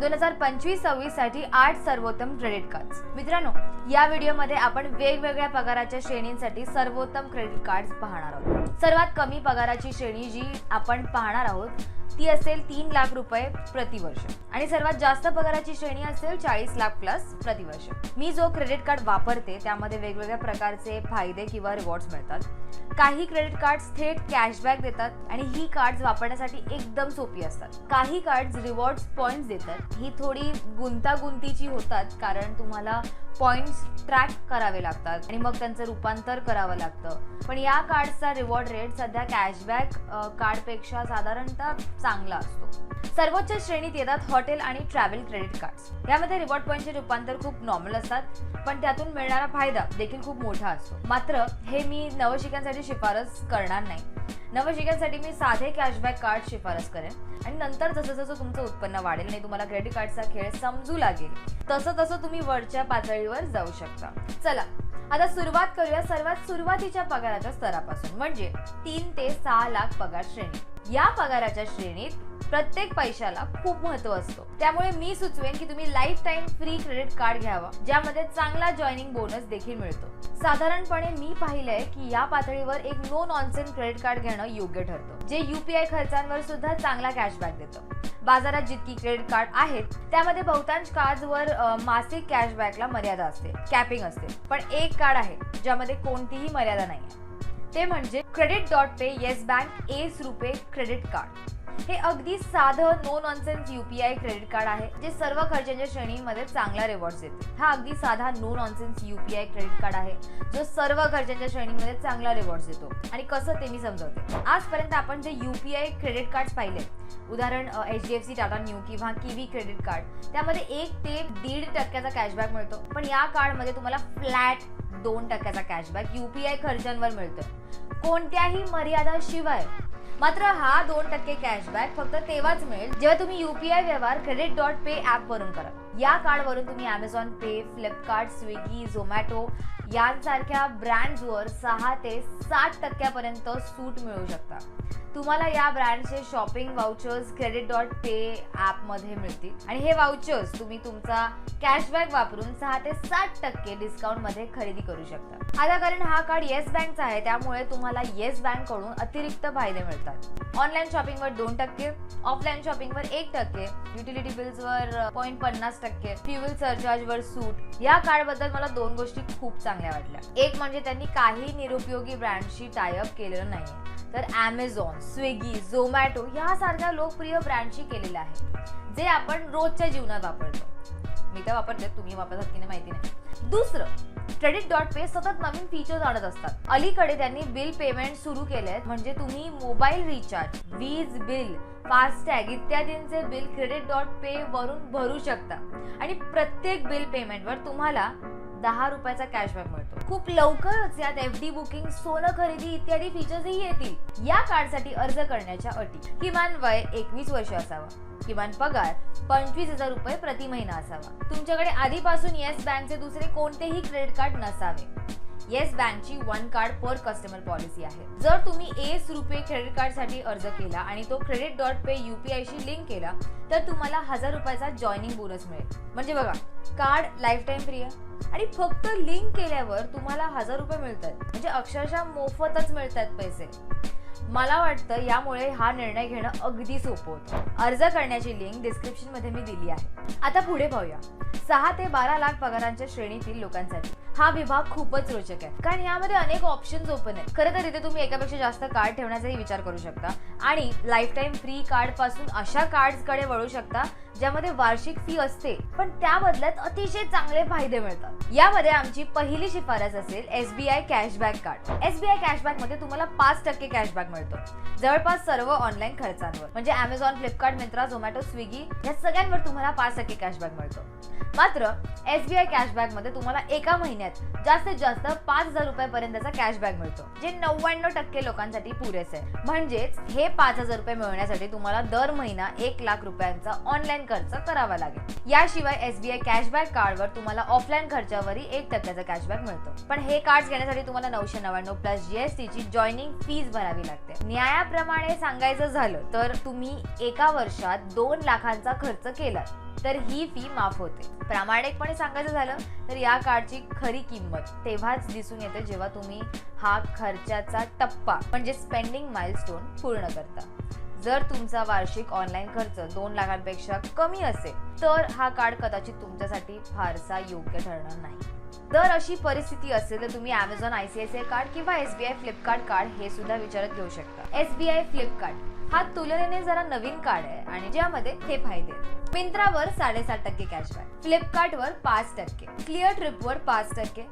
दोन हजार पंचवीस सव्वीससाठी आठ सर्वोत्तम क्रेडिट कार्ड्स मित्रांनो या व्हिडिओमध्ये आपण वेगवेगळ्या पगाराच्या श्रेणींसाठी सर्वोत्तम क्रेडिट कार्ड्स पाहणार आहोत. सर्वात कमी पगाराची श्रेणी जी आपण पाहणार आहोत ती असेल? तीन लाख रुपये प्रतिवर्ष. आणि सर्वात जास्त पगाराची श्रेणी असेल चाळीस लाख प्लस प्रतिवर्ष. मी जो क्रेडिट कार्ड वापरते त्यामध्ये वेगवेगळ्या प्रकारचे फायदे किंवा रिवॉर्ड्स मिळतात. काही क्रेडिट कार्ड्स थेट कॅशबॅक देतात आणि ही कार्ड्स वापरण्यासाठी एकदम सोपी असतात. काही कार्ड्स रिवॉर्ड्स पॉईंट्स देतात. ही थोडी गुंतागुंतीची होतात कारण तुम्हाला पॉइंट्स ट्रॅक करावे लागतात आणि मग त्यांचं रूपांतर करावं लागतं. पण या कार्डचा रिवॉर्ड रेट सध्या कॅशबॅक कार्डपेक्षा साधारणतः चांगला असतो. सर्वोच्च श्रेणीत येतात हॉटेल आणि ट्रॅव्हल क्रेडिट कार्ड यामध्ये रिवॉर्ड पॉईंटचे रूपांतर खूप नॉर्मल असतात पण त्यातून मिळणारा फायदा देखील खूप मोठा असतो. मात्र हे मी नवशिक्यांसाठी शिफारस करणार नाही. नवशिक्यांसाठी मी साधे कॅशबॅक कार्ड शिफारस करेन. आणि नंतर जसं जसं तुमचं उत्पन्न वाढेल आणि तुम्हाला क्रेडिट कार्डचा खेळ समजू लागेल तसं तसं तुम्ही वरच्या पातळीवर जाऊ शकता. चला आता सुरुवात करूया सर्वात सुरुवातीच्या पगाराच्या स्तरापासून. म्हणजे तीन ते सहा लाख पगार श्रेणी. या पगाराच्या श्रेणीत प्रत्येक पैशाला खूप महत्त्व असतो. त्यामुळे मी सुचवेन की तुम्ही lifetime free credit card घ्यावा ज्यामध्ये चांगला जॉईनिंग बोनस देखील मिळतो. साधारणपणे मी पाहिलंय की या पातळीवर एक नो नॉनसेन क्रेडिट कार्ड घेणं योग्य ठरतं जे युपीआय खर्चांवर सुद्धा चांगला कॅशबॅक देतं. बाजारात जितकी क्रेडिट कार्ड आहेत त्यामध्ये बहुतांश कार्डवर मासिक कॅशबॅकला मर्यादा असते कॅपिंग असते. पण एक कार्ड आहे ज्यामध्ये कोणतीही मर्यादा नाही ते म्हणजे credit dot pay Yes Bank Yes RuPay credit card हे अगदी साधं no nonsense UPI credit card आहे जे सर्व खर्चांच्या श्रेणीमध्ये चांगला रिवॉर्ड देते. हा अगदी साधा no nonsense UPI credit card आहे जो सर्व खर्चांच्या श्रेणीमध्ये चांगला रिवॉर्ड देतो. आणि कसं ते मी समजवते. आजपर्यंत आपण जे युपीआय क्रेडिट कार्ड पाहिले उदाहरण H D F C Tata Neu किंवा किवी क्रेडिट कार्ड त्यामध्ये एक ते दीड टक्क्याचा कॅशबॅक मिळतो. पण या कार्डमध्ये तुम्हाला फ्लॅट दोन टक्क्याचा कॅशबॅक युपीआय खर्चांवर मिळतोय कोणत्याही मर्यादाशिवाय मात्र हा दोन टक्के कॅशबॅक फक्त तेव्हाच मिळेल जेव्हा तुम्ही युपीआय व्यवहार क्रेडिट डॉट पे ॲपवरून करा या कार्डवरून तुम्ही Amazon Pay Flipkart Swiggy Zomato यांसारख्या ब्रँड्सवर सहा ते साठ टक्क्यापर्यंत सूट मिळू शकता तुम्हाला या ब्रँडचे shopping vouchers credit dot pay ॲपमध्ये मिळतील. आणि हे वाउचर्स तुम्ही तुमचा कॅशबॅक वापरून सहा ते साठ टक्के डिस्काउंटमध्ये खरेदी करू शकता. आता कारण हा कार्ड येस बँकचा आहे त्यामुळे तुम्हाला येस बँककडून अतिरिक्त फायदे मिळतात. ऑनलाईन शॉपिंगवर दोन टक्के ऑफलाईन शॉपिंगवर एक टक्के युटिलिटी बिल्सवर पॉईंट पन्नास टक्के फ्युएल सरचार्जवर सूट. या कार्डबद्दल मला दोन गोष्टी खूप चांगल्या वाटल्या. एक म्हणजे त्यांनी काही निरुपयोगी ब्रँडशी टायअप केलेलं नाही तर ॲमेझॉन स्विगी झोमॅटो यासारख्या लोकप्रिय ब्रँडशी केलेलं आहे. जे आपण रोजच्या जीवनात वापरतो. मी तर वापरते तुम्ही वापरतात की नाही माहिती नाही. दुसरं क्रेडिट डॉट पे सतत नवीन फीचर्स आणत असतात. अलीकडे त्यांनी बिल पेमेंट सुरू केले म्हणजे तुम्ही मोबाईल रिचार्ज वीज बिल फास्टॅग इत्यादींचे बिल क्रेडिट डॉट पे वरून भरू शकता. आणि प्रत्येक बिल पेमेंटवर तुम्हाला दहा रुपयाचा कॅशबॅक मिळतो. खूप लवकरच यात एफ डी बुकिंग सोनं खरेदी इत्यादी फीचर्सही येतील. या कार्डसाठी अर्ज करण्याच्या अटी. किमान वय एकवीस वर्ष असावं. किमान पगार पंचवीस हजार रुपये प्रति महिना असावा. तुमच्याकडे आधीपासून येस बँकचे दुसरे कोणतेही क्रेडिट कार्ड नसावे. येस बँकची one card per customer policy आहे. जर तुम्ही एस रुपये क्रेडिट कार्डसाठी अर्ज केला आणि तो क्रेडिट डॉट पे युपीआयशी लिंक केला तर तुम्हाला हजार रुपयाचा जॉईनिंग बोनस मिळेल. म्हणजे बघा कार्ड लाईफ टाईम फ्री आहे. आणि फक्त लिंक केल्यावर तुम्हाला हजार रुपये मिळतात म्हणजे अक्षरशः मोफतच मिळतात पैसे. मला वाटतं यामुळे हा निर्णय घेणं अगदी सोपं होतं. अर्ज करण्याची लिंक डिस्क्रिप्शनमध्ये मी दिली आहे. आता पुढे पाहूया. सहा ते बारा लाख पगारांच्या श्रेणीतील लोकांसाठी हा विभाग खूपच रोचक आहे. कारण यामध्ये अनेक ऑप्शन्स ओपन आहेत. खरं तर इथे तुम्ही एकापेक्षा जास्त कार्ड ठेवण्याचाही विचार करू शकता. आणि लाईफ टाईम फ्री कार्डपासून अशा कार्डकडे वळू शकता ज्यामध्ये वार्षिक फी असते पण त्या बदल्यात अतिशय चांगले फायदे मिळतात. यामध्ये आमची पहिली शिफारस असेल एसबीआय कॅशबॅक कार्ड एसबीआय कॅशबॅकमध्ये तुम्हाला पाच टक्के कॅशबॅक मिळतो. जवळपास सर्व ऑनलाईन खर्चांवर. म्हणजे अमेझॉन फ्लिपकार्ट मित्रा झोमॅटो स्विगी या सगळ्यांवर तुम्हाला पाच टक्के कॅशबॅक मिळतो. मात्र एसबीआय कॅशबॅकमध्ये तुम्हाला एका महिन्यात जास्तीत जास्त पाच हजार रुपयापर्यंतचा कॅशबॅक मिळतो जे नव्याण्णव टक्के लोकांसाठी पुरेसे आहे. म्हणजेच हे पाच हजार रुपये मिळवण्यासाठी तुम्हाला दर महिना एक लाख रुपयांचा ऑनलाईन खर्च करावा लागेल. याशिवाय एसबीआय कॅशबॅक कार्डवर तुम्हाला ऑफलाईन खर्चावरही एक टक्क्याचा कॅशबॅक मिळतो. पण हे कार्ड घेण्यासाठी तुम्हाला नऊशे नव्याण्णव प्लस जीएसटी ची जॉईनिंग फीज भरावी लागते. न्यायाप्रमाणे सांगायचं झालं तर तुम्ही एका वर्षात दोन लाखांचा खर्च केला तर ही फी माफ होते. प्रामाणिकपणे सांगायचं झालं तर या कार्डची खरी किंमत तेव्हाच दिसून येते जेव्हा तुम्ही हा खर्चाचा टप्पा म्हणजे स्पेंडिंग माइलस्टोन पूर्ण करता. जर तुमचा वार्षिक ऑनलाईन खर्च दोन लाखांपेक्षा कमी असेल तर हा कार्ड कदाचित तुमच्यासाठी फारसा योग्य ठरणार नाही. जर अशी परिस्थिती असेल तर तुम्ही अमेझॉन आयसीआयसीआय कार्ड किंवा एसबीआय फ्लिपकार्ट कार्ड हे सुद्धा विचारत घेऊ शकता. एसबीआय फ्लिपकार्ट हा तुलनेने जरा नवीन कार्ड आहे आणि ज्यामध्ये हे फायदे आहेत. मिंत्रावर साडेसात टक्के कॅशबॅक फ्लिपकार्टवर पाच टक्के क्लिअर ट्रिपवर पाच टक्के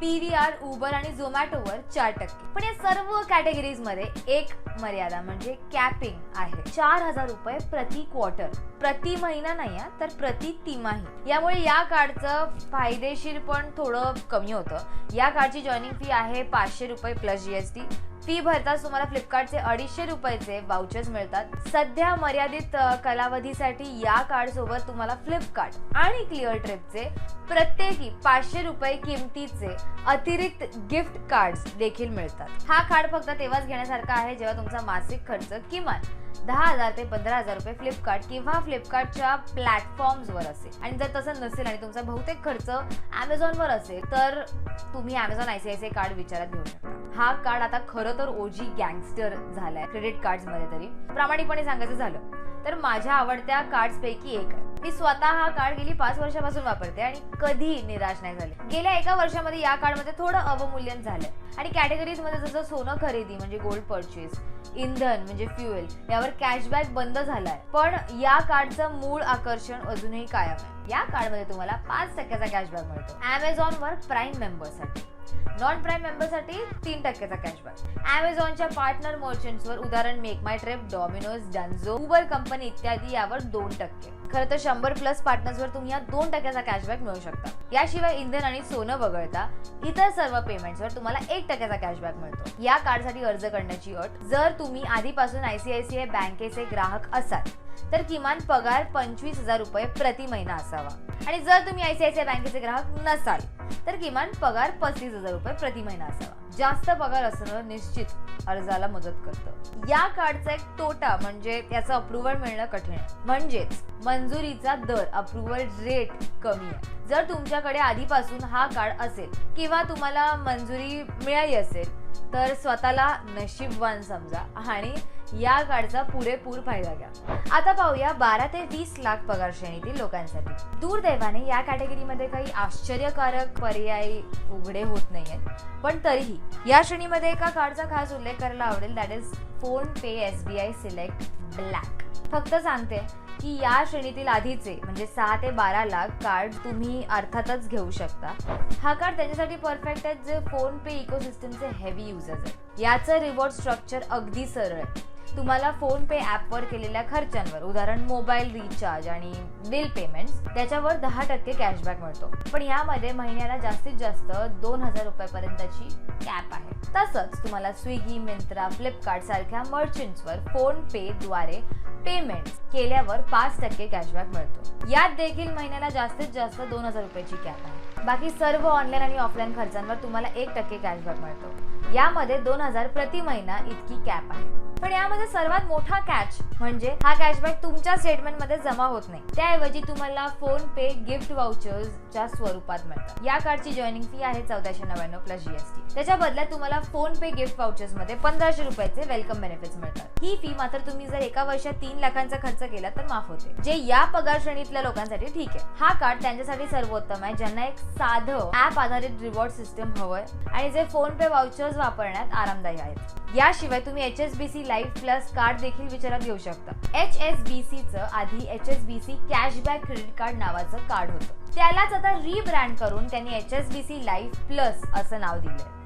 पीव्हीआर उबर आणि झोमॅटोवर चार टक्के. पण या सर्व कॅटेगरीजमध्ये एक मर्यादा म्हणजे कॅपिंग आहे. चार हजार रुपये प्रति क्वार्टर. प्रति महिना नाही तर प्रति तिमाही. यामुळे या कार्डचं फायदेशीर पण थोडं कमी होतं. या कार्डची जॉईनिंग फी आहे पाचशे रुपये प्लस जीएसटी फी भरताच तुम्हाला फ्लिपकार्टचे अडीचशे रुपयाचे वाउचर्स मिळतात. सध्या मर्यादित कालावधीसाठी या कार्ड सोबत तुम्हाला फ्लिपकार्ट आणि क्लिअर ट्रिपचे प्रत्येकी पाचशे रुपये किमतीचे अतिरिक्त गिफ्ट कार्ड देखील मिळतात. हा कार्ड फक्त तेव्हाच घेण्यासारखा आहे जेव्हा तुमचा मासिक खर्च किमान दहा हजार ते पंधरा हजार रुपये फ्लिपकार्ट किंवा फ्लिपकार्टच्या प्लॅटफॉर्म्सवर असेल. आणि जर तसं नसेल आणि तुमचा बहुतेक खर्च ॲमेझॉनवर असेल तर तुम्ही Amazon I C I C card विचारात घेऊ शकता. हा कार्ड आता खरं तर ओजी गँगस्टर झालाय क्रेडिट कार्ड्समध्ये तरी. प्रामाणिकपणे सांगायचं झालं तर माझ्या आवडत्या कार्ड्स पैकी एक आहे. मी स्वतः हा कार्ड गेली पाच वर्षापासून वापरते आणि कधी निराश नाही झाले. गेल्या एका वर्षामध्ये या कार्डमध्ये थोडं अवमूल्यन झालंय. आणि कॅटेगरीजमध्ये जसं सोनं खरेदी म्हणजे गोल्ड परचेस इंधन म्हणजे फ्युएल यावर कॅशबॅक बंद झालाय. पण या कार्डचं मूळ आकर्षण अजूनही कायम आहे. या कार्डमध्ये तुम्हाला पाच टक्क्याचा कॅशबॅक मिळतो. अमेझॉनवर प्राईम मेंबरसाठी नॉन प्राईम मेंबरसाठी तीन टक्क्याचा कॅशबॅक अमेझॉनच्या पार्टनर मर्चंट्सवर उदाहरण Make My Trip Domino's Dunzo Uber company इत्यादी यावर दोन टक्के. खरं तर शंभर प्लस पार्टनर्सवर तुम्ही या दोन टक्क्याचा कॅशबॅक मिळू शकता. याशिवाय इंधन आणि सोनं वगळता इतर सर्व पेमेंट्सवर तुम्हाला एक टक्क्याचा कॅशबॅक मिळतो. या कार्डसाठी अर्ज करण्याची अट जर तुम्ही आधीपासून आयसीआयसीआय बँकेचे ग्राहक असाल तर किमान पगार पंचवीस हजार रुपये प्रति महिना असावा. आणि जर तुम्ही आयसीआयसीआय बँकेचे ग्राहक नसाल तर किमान पगार पस्तीस हजार रुपये प्रति महिना असावा. जास्त पगार असणं निश्चित अर्जाला मदत करतं. या कार्डचा एक तोटा म्हणजे त्याचं अप्रुव्हल मिळणं कठीण आहे. म्हणजेच मंजुरीचा दर अप्रुव्हल रेट कमी आहे. जर तुमच्याकडे आधीपासून हा कार्ड असेल किंवा तुम्हाला मंजुरी मिळाली असेल तर स्वतःला नशीबवान समजा. आणि या कार्डचा पुरेपूर फायदा घ्या. आता पाहूया बारा ते वीस लाख पगार श्रेणीतील लोकांसाठी. दुर्दैवाने या कॅटेगरीमध्ये काही आश्चर्यकारक पर्याय उघडे होत नाहीयेत. पण तरीही या श्रेणीमध्ये एका कार्डचा खास उल्लेख करायला आवडेल. That is PhonePe S B I select black. फक्त सांगते की या श्रेणीतील आधीचे म्हणजे सहा ते बारा लाख कार्ड तुम्ही अर्थातच घेऊ शकता. हा कार्ड त्याच्यासाठी परफेक्ट आहे जे फोन पे इकोसिस्टमचे हेवी युजर्स आहेत. याचं रिवॉर्ड स्ट्रक्चर अगदी सरळ आहे. तुम्हाला फोन पे ॲपवर केलेल्या खर्चांवर उदाहरण मोबाईल रिचार्ज आणि बिल पेमेंट्स त्याच्यावर दहा टक्के कॅशबॅक मिळतो. पण यामध्ये महिन्याला जास्तीत जास्त दोन हजार रुपयापर्यंतची कॅप आहे. तसंच तुम्हाला स्विगी मिंत्रा फ्लिपकार्ट सारख्या मर्चंट्सवर फोन पे द्वारे पेमेंट केल्यावर पाच टक्के कॅशबॅक मिळतो. यात देखील महिन्याला जास्तीत जास्त दोन हजार रुपयाची कॅप आहे. बाकी सर्व ऑनलाईन आणि ऑफलाईन खर्चांवर तुम्हाला एक टक्के कॅशबॅक मिळतो. यामध्ये दोन हजार प्रति महिना इतकी कॅप आहे. पण यामध्ये सर्वात मोठा कॅच म्हणजे हा कॅशबॅक तुमच्या स्टेटमेंटमध्ये जमा होत नाही. त्याऐवजी तुम्हाला फोन पे गिफ्ट वाउचर्सच्या स्वरूपात मिळतात. या कार्डची जॉईनिंग फी आहे चौदाशे नव्याण्णव प्लस जीएसटी त्याच्या बदल्यात तुम्हाला फोन पे गिफ्ट वाउचर्समध्ये पंधराशे रुपयाचे वेलकम बेनिफिट्स मिळतात. ही फी मात्र तुम्ही जर एका वर्षात तीन लाखांचा खर्च केला तर माफ होते. जे या पगार श्रेणीतल्या लोकांसाठी ठीक आहे. हा कार्ड त्यांच्यासाठी सर्वोत्तम आहे. ज्यांना एक साधं ऍप आधारित रिवॉर्ड सिस्टम हवंय आणि जे फोन पे वाउचर्स वापरण्यात आरामदायी आहेत. याशिवाय तुम्ही H S B C life plus card देखील विचारात घेऊ शकता. एच एस बी सीचं आधी H S B C cashback credit card नावाचं कार्ड होतं. त्यालाच आता रिब्रँड करून त्यांनी H S B C life plus असं नाव दिलंय.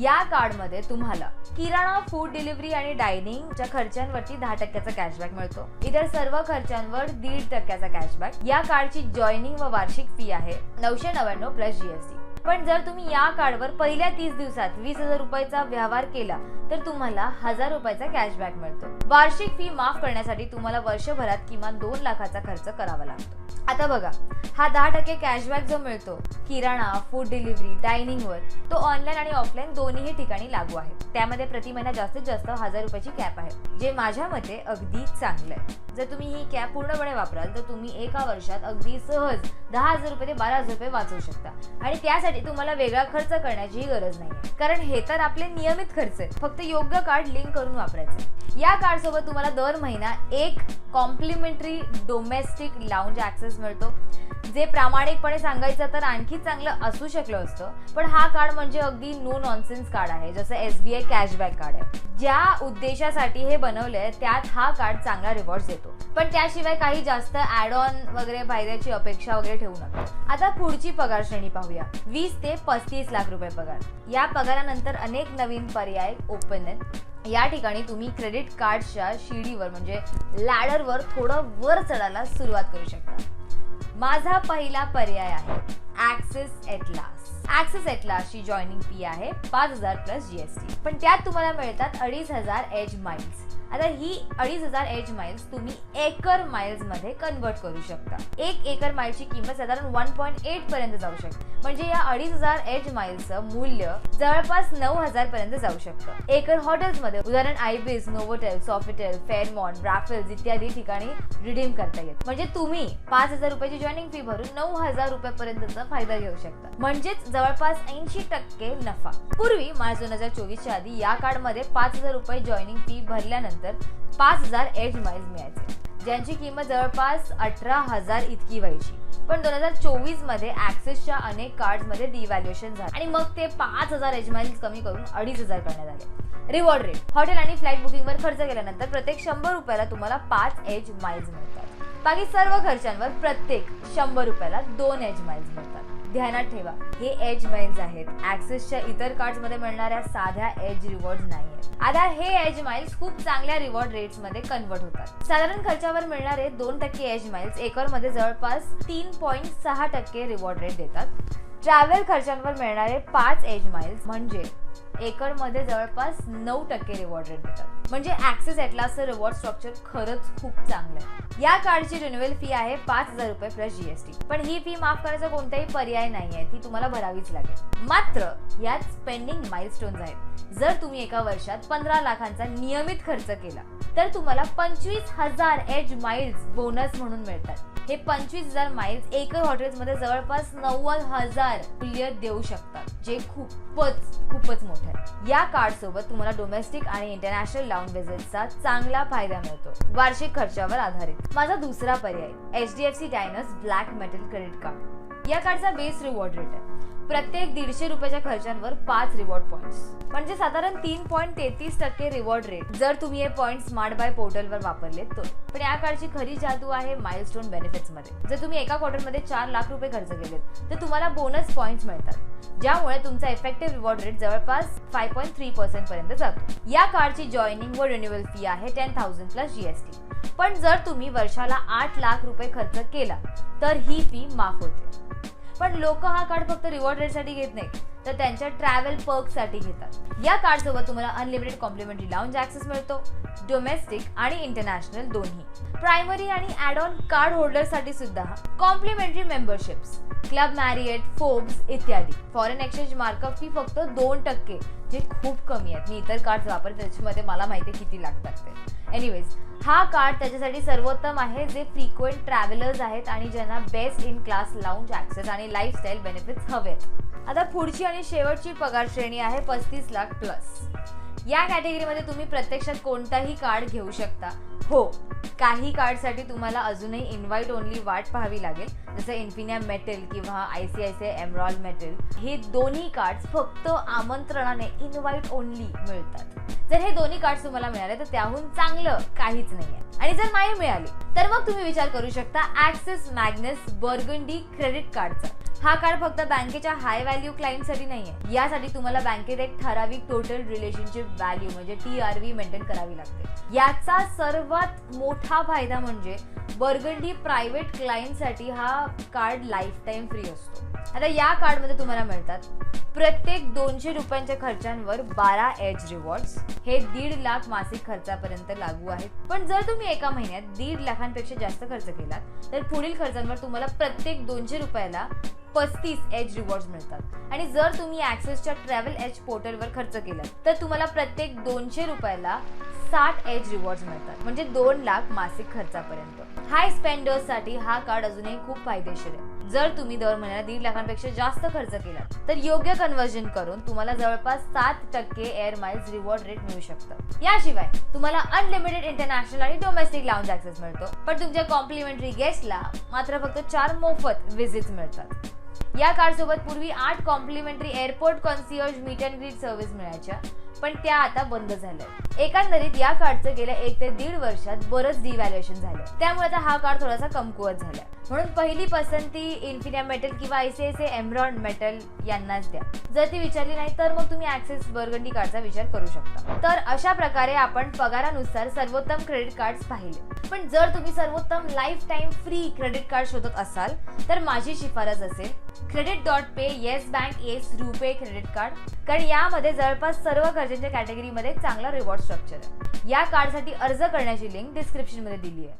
या कार्डमध्ये तुम्हाला किराणा फूड डिलिव्हरी आणि डायनिंगच्या खर्चांवरती दहा टक्क्याचा कॅशबॅक मिळतो. इतर सर्व खर्चांवर दीड टक्क्याचा कॅशबॅक या कार्डची जॉईनिंग व वार्षिक फी आहे नऊशे नव्याण्णव प्लस जीएसटी पण जर तुम्ही या कार्डवर पहिल्या तीस दिवसात वीस हजार रुपयाचा व्यवहार केला तर तुम्हाला हजार रुपयाचा कॅशबॅक मिळतो. वार्षिक फी माफ करण्यासाठी तुम्हाला वर्षभरात किमान दोन लाखाचा खर्च करावा लागतो. आता बघा हा दहा टक्के कॅशबॅक जो मिळतो किराणा फूड डिलिव्हरी डायनिंगवर तो ऑनलाईन आणि ऑफलाईन दोन्ही ठिकाणी लागू आहे. त्यामध्ये प्रति महिना जास्तीत जास्त हजार रुपयाची कॅप आहे जे माझ्या मते अगदी चांगलं आहे. जर तुम्ही ही कॅप पूर्णपणे वापराल तर तुम्ही एका वर्षात अगदी सहज दहा हजार रुपये ते बारा हजार रुपये वाचवू शकता. आणि त्यासाठी तुम्हाला वेगळा खर्च करण्याचीही गरज नाही. कारण हे तर आपले नियमित खर्च आहेत. फक्त योग्य कार्ड लिंक करून वापरायचे या कार्ड सोबत तुम्हाला दर महिना एक कॉम्प्लिमेंटरी डोमेस्टिक लाऊंज ऍक्सेस मिळतो. जे प्रामाणिकपणे सांगायचं तर आणखी चांगलं असू शकलं असतं. पण हा कार्ड म्हणजे अगदी नो नॉनसेन्स कार्ड आहे. जसं S B I cashback card आहे. ज्या उद्देशासाठी हे बनवलंय त्यात हा कार्ड चांगला रिवॉर्ड देतो. पण त्याशिवाय काही जास्त ऍड ऑन वगैरे फायद्याची अपेक्षा वगैरे ठेवू नका. आता पुढची पगार श्रेणी पाहूया. वीस ते पस्तीस लाख रुपये पगार. या पगारानंतर अनेक नवीन पर्याय ओपन आहेत. या ठिकाणी तुम्ही क्रेडिट कार्डच्या शिडीवर म्हणजे लॅडरवर थोडं वर चढायला सुरुवात करू शकता. माझा पहिला पर्याय आहे. ऍक्सिस एटलास ऍक्सिस एटलासची जॉईनिंग फी आहे पाच हजार प्लस जीएसटी पण त्यात तुम्हाला मिळतात अडीच हजार एज माइल्स आता ही अडीच हजार एज माइल्स तुम्ही एकर माइल्समध्ये कन्वर्ट करू शकता. एक एकर माइलची किंमत साधारण वन पॉईंट एट पर्यंत जाऊ शकते. म्हणजे या अडीच हजार एज माइल्सचं मूल्य जवळपास नऊ हजार पर्यंत जाऊ शकतं. एकर हॉटेल्समध्ये उदाहरण आयबीस नोवोटेल सॉफिटेल फेअरमॉन राफेल्स इत्यादी ठिकाणी रिडीम करता येत. म्हणजे तुम्ही पाच हजार रुपयाची जॉईनिंग फी भरून नऊ हजार रुपयापर्यंतचा फायदा घेऊ शकता. म्हणजेच जवळपास ऐंशी टक्के नफा. पूर्वी मार्च दोन हजार चोवीसच्या आधी या कार्डमध्ये पाच हजार रुपये जॉईनिंग फी भरल्यानंतर पाच हजार एज माइल्स मिळायचे ज्यांची किंमत जवळपास अठरा हजार इतकी व्हायची. पण दोन हजार चोवीसमध्ये ऍक्सिसच्या अनेक कार्डमध्ये डिव्हॅल्युएशन झालं. आणि मग ते पाच हजार एज माइल्स कमी करून अडीच हजार करण्यात आले. रिवॉर्ड रेट हॉटेल आणि फ्लाईट बुकिंगवर खर्च केल्यानंतर प्रत्येक शंभर रुपयाला तुम्हाला पाच एज माइल्स मिळतात. बाकी सर्व खर्चांवर प्रत्येक शंभर रुपयाला दोन एज माइल्स मिळतात. ध्यानात ठेवा. हे एज माइल्स आहेत. ऍक्सेसच्या इतर कार्ड्समध्ये मिळणाऱ्या साध्या एज रिवॉर्ड नाही आहेत आता हे एज माइल्स खूप चांगल्या रिवॉर्ड रेट्समध्ये कन्वर्ट होतात. साधारण खर्चावर मिळणारे दोन टक्के एज माइल्स एकरमध्ये जवळपास तीन पॉईंट सहा टक्के रिवॉर्ड रेट देतात. ट्रॅव्हल खर्चांवर मिळणारे पाच एज माइल्स म्हणजे एकरमध्ये जवळपास नऊ टक्के रिवॉर्ड रेट देतात म्हणजे ऍक्सेस एटलासचं रिवॉर्ड स्ट्रक्चर खरंच खूप चांगलं आहे. या कार्डची रिन्युअल फी आहे पाच हजार रुपये प्लस जीएसटी पण ही फी माफ करायचा कोणताही पर्याय नाही आहे ती तुम्हाला भरावीच लागेल. मात्र यात स्पेंडिंग माइलस्टोन्स आहेत. जर तुम्ही एका वर्षात पंधरा लाखांचा नियमित खर्च केला तर तुम्हाला पंचवीस हजार एज माइल्स बोनस म्हणून मिळतात. हे पंचवीस हजार माइल्स एकर हॉटेल्समध्ये जवळपास नव्वद हजार मूल्य देऊ शकतात जे खूपच खूपच मोठं आहे. या कार्ड सोबत तुम्हाला डोमेस्टिक आणि इंटरनॅशनल लाऊंज विजिटचा चांगला फायदा मिळतो वार्षिक खर्चावर आधारित. माझा दुसरा पर्याय H D F C Diners black metal credit card या कार्डचा बेस रिवॉर्ड रेट आहे. प्रत्येक दीडशे रुपयाच्या खर्चांवर पाच रिवॉर्ड पॉईंट्स म्हणजे साधारण तीन पॉईंट तेहतीस टक्के रिवॉर्ड रेट जर तुम्ही हे पॉईंट स्मार्ट बाय पोर्टलवर वापरले तर पण या कार्डची खरी जादू आहे माइलस्टोन बेनिफिट्समध्ये. जर तुम्ही एका क्वार्टरमध्ये चार लाख रुपये खर्च केलेत तर तुम्हाला बोनस पॉईंट्स मिळतात. ज्यामुळे तुमचा इफेक्टिव्ह रिवॉर्ड रेट जवळपास फाय पॉईंट थ्री पर्सेंट पर्यंत जातो. या कार्डची जॉईनिंग व रिन्युअल फी आहे टेन थाउजंड प्लस जीएसटी पण जर तुम्ही वर्षाला आठ लाख रुपये खर्च केला तर ही फी माफ होते. पण लोक हा कार्ड फक्त रिवॉर्ड रेटसाठी घेत नाही तर त्यांच्या ट्रॅव्हलसाठी घेतात. या कार्डसोबत तुम्हाला अनलिमिटेड कॉम्प्लिमेंटरी लाऊंज ॲक्सेस मिळतो. डोमेस्टिक आणि इंटरनॅशनल दोन्ही. प्रायमरी आणि ऍड ऑन कार्ड होल्डरसाठी सुद्धा complimentary memberships club Marriott Forbes इत्यादी. फॉरेन एक्सचेंज मार्कअप फी फक्त दोन टक्के जे खूप कमी आहेत. मी इतर कार्ड वापरते त्याच्यामध्ये मला माहिती आहे किती लागतात ते. एनिवेज हा कार्ड त्याच्यासाठी सर्वोत्तम आहे जे फ्रिक्वेंट ट्रॅव्हलर्स आहेत आणि ज्यांना best in class lounge access आणि लाईफस्टाईल बेनिफिट्स हवेत आता पुढची आणि शेवटची पगार श्रेणी आहे पस्तीस लाख प्लस या कॅटेगरीमध्ये तुम्ही प्रत्यक्षात कोणताही कार्ड घेऊ शकता. हो काही कार्डसाठी तुम्हाला अजूनही इन्व्हाइट ओनली वाट पाहावी लागेल. जसं इन्फिनिया मेटल किंवा I C I C Emerald metal हे दोन्ही कार्ड्स फक्त आमंत्रणाने इन्व्हाइट ओनली मिळतात. जर हे दोन्ही कार्ड्स तुम्हाला मिळाले तर त्याहून चांगलं काहीच नाही आहे आणि जर नाही मिळाले तर मग तुम्ही विचार करू शकता ऍक्सिस मॅग्नस बर्गंडी क्रेडिट कार्डचा हा कार्ड फक्त बँकेच्या हाय व्हॅल्यू क्लायंटसाठी नाहीये. यासाठी तुम्हाला बँकेत एक ठराविक टोटल रिलेशनशिप व्हॅल्यू म्हणजे टी आर व्ही मेंटेन करावी लागते. याचा सर्वात मोठा फायदा म्हणजे बर्गंडी प्रायव्हेट क्लायंटसाठी हा कार्ड लाईफ टाईम फ्री असतो. आता या कार्डमध्ये तुम्हाला मिळतात प्रत्येक दोनशे रुपयांच्या खर्चांवर बारा एज रिवॉर्ड्स हे दीड लाख मासिक खर्चापर्यंत लागू आहेत. पण जर तुम्ही एका महिन्यात दीड लाखांपेक्षा जास्त खर्च केलात तर पुढील खर्चांवर तुम्हाला प्रत्येक दोनशे रुपयाला पस्तीस एज रिवॉर्ड्स मिळतात. आणि जर तुम्ही ॲक्सेसच्या ट्रॅव्हल एज पोर्टलवर खर्च केला तर तुम्हाला प्रत्येक दोनशे रुपयाला साठ एज रिवॉर्ड्स मिळतात. म्हणजे दोन लाख मासिक खर्चापर्यंत. हाय स्पेंडर्ससाठी हा कार्ड अजूनही खूप फायदेशीर आहे. जर तुम्ही दर महिन्याला दीड लाखांपेक्षा जास्त खर्च केला तर योग्य कन्वर्जन करून तुम्हाला जवळपास सात टक्के एअर माइल्स रिवॉर्ड रेट मिळू शकतं. याशिवाय तुम्हाला अनलिमिटेड इंटरनॅशनल आणि डोमेस्टिक लाऊंज ऍक्सेस मिळतो. पण तुमच्या कॉम्प्लिमेंटरी गेस्टला मात्र फक्त चार मोफत व्हिजिट मिळतात. या कार्ड सोबत पूर्वी आठ complimentary airport concierge meet and greet service मिळायच्या. पण त्या आता बंद झाल्या. एकंदरीत या कार्डचं गेल्या एक ते दीड वर्षात बरंच डिव्हॅल्युएशन झालं. त्यामुळे आता हा कार्ड थोडासा कमकुवत झाला. म्हणून पहिली पसंती इन्फिनिया मेटल किंवा आयसीआयसी एमरॉन मेटल यांनाच द्या. जर ती विचारली नाही तर मग तुम्ही ऍक्सेस बर्गंडी कार्डचा विचार करू शकता. तर अशा प्रकारे आपण पगारानुसार सर्वोत्तम क्रेडिट कार्ड पाहिले. पण जर तुम्ही सर्वोत्तम lifetime free credit card शोधत असाल तर माझी शिफारस असेल credit dot pay Yes Bank Yes RuPay credit card कारण यामध्ये जवळपास सर्व कॅटेगरीमध्ये चांगला रिवॉर्ड स्ट्रक्चर आहे. या कार्डसाठी अर्ज करण्याची लिंक डिस्क्रिप्शनमध्ये दिली आहे.